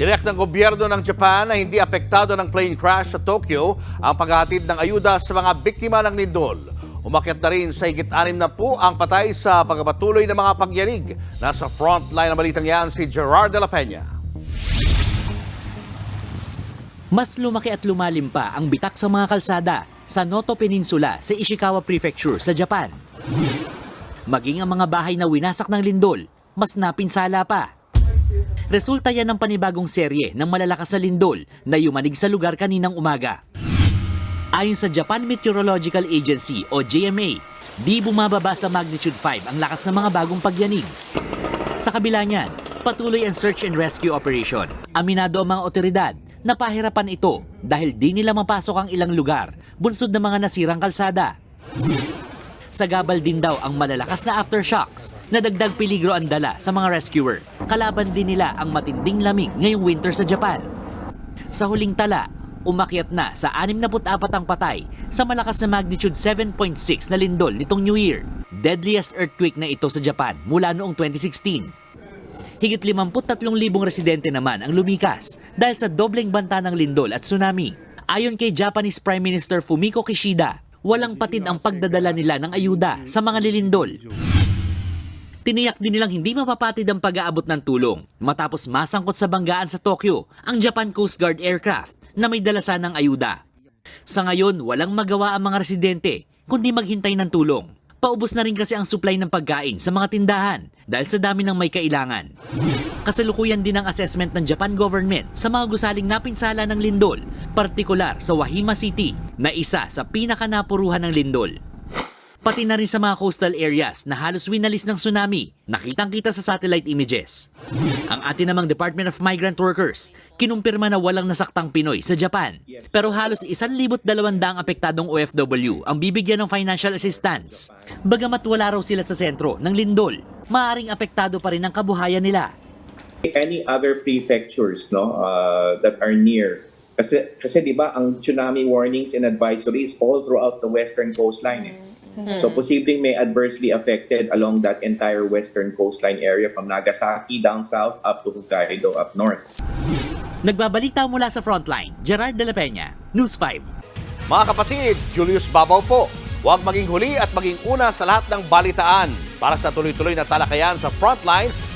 Tiniyak ng gobyerno ng Japan na hindi apektado ng plane crash sa Tokyo ang paghahatid ng ayuda sa mga biktima ng lindol. Umakyat na rin sa higit anim na po ang patay sa pagpapatuloy ng mga pagyanig. Nasa frontline ng balitang yan si Gerard de la Peña. Mas lumaki at lumalim pa ang bitak sa mga kalsada sa Noto Peninsula sa Ishikawa Prefecture sa Japan. Maging ang mga bahay na winasak ng lindol, mas napinsala pa. Resulta yan ng panibagong serye ng malalakas na lindol na yumanig sa lugar kaninang umaga. Ayon sa Japan Meteorological Agency o JMA, di bumababa sa magnitude 5 ang lakas ng mga bagong pagyanig. Sa kabila niyan, patuloy ang search and rescue operation. Aminado ang mga otoridad na pahirapan ito dahil di nila mapasok ang ilang lugar bunsod ng mga nasirang kalsada. Sagabal din daw ang malalakas na aftershocks na dagdag peligro ang dala sa mga rescuer. Kalaban din nila ang matinding lamig ngayong winter sa Japan. Sa huling tala, umakyat na sa 64 ang patay sa malakas na magnitude 7.6 na lindol nitong New Year. Deadliest earthquake na ito sa Japan mula noong 2016. Higit 53,000 residente naman ang lumikas dahil sa dobleng banta ng lindol at tsunami. Ayon kay Japanese Prime Minister Fumiko Kishida, walang patid ang pagdadala nila ng ayuda sa mga lilindol. Tiniyak din nilang hindi mapapatid ang pag-aabot ng tulong matapos masangkot sa banggaan sa Tokyo ang Japan Coast Guard aircraft na may dala sanang ayuda. Sa ngayon, walang magawa ang mga residente kundi maghintay ng tulong. Paubos na rin kasi ang supply ng pagkain sa mga tindahan dahil sa dami ng may kailangan. Kasalukuyan din ang assessment ng Japan government sa mga gusaling napinsala ng lindol, partikular sa Wahima City na isa sa pinakanapuruhan ng lindol. Pati na rin sa mga coastal areas na halos winalis ng tsunami, nakitang-kita sa satellite images. Ang atin namang Department of Migrant Workers, kinumpirma na walang nasaktang Pinoy sa Japan. Pero halos 1,200 apektadong OFW ang bibigyan ng financial assistance. Bagamat wala raw sila sa sentro ng lindol, maaring apektado pa rin ang kabuhayan nila. Any other prefectures no uh, that are near kasi kasi 'di ba ang tsunami warnings and advisories all throughout the western coastline eh. So posibleng may adversely affected along that entire western coastline area from Nagasaki down south up to Hokkaido up north. Nagbabalita mula sa frontline, Gerard De La Peña, News 5. Mga kapatid, Julius Babaw po. Huwag maging huli at maging una sa lahat ng balitaan. Para sa tuloy-tuloy na talakayan sa Frontline,